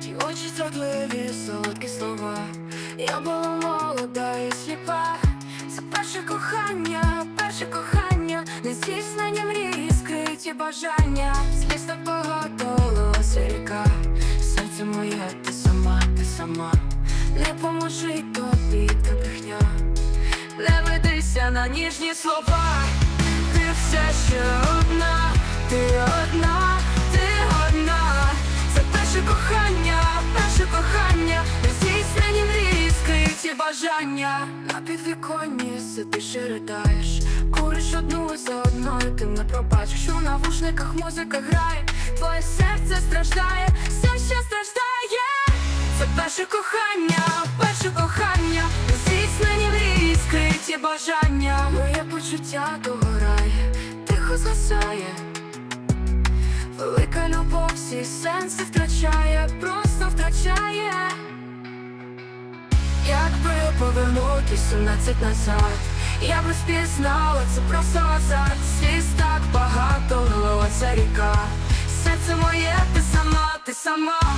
Ті очі страхливі, солодкі слова. Я була молода і сліпа. Це перше кохання, перше кохання, нездійснені мрії, скриті бажання. Сліз так багато ріка. Серце моє, ти сама, ти сама. Не поможи тобі, та брехня. Не ведися на ніжні слова. Ти все ще одна, бажання. На підвіконні сидиш і ридаєш, куриш одну за одною, ти не пробачиш у навушниках музика грає, твоє серце страждає, все ще страждає. Це перше кохання, перше кохання, здійснені мрії, скриті бажання. Моє почуття догорає, тихо згасає. Велика любов всі сенси втрачає, повернутись 17 назад, я би спізнала, це просто азарт. Сліз так багато, лилася ріка. Серце моє, ти сама, ти сама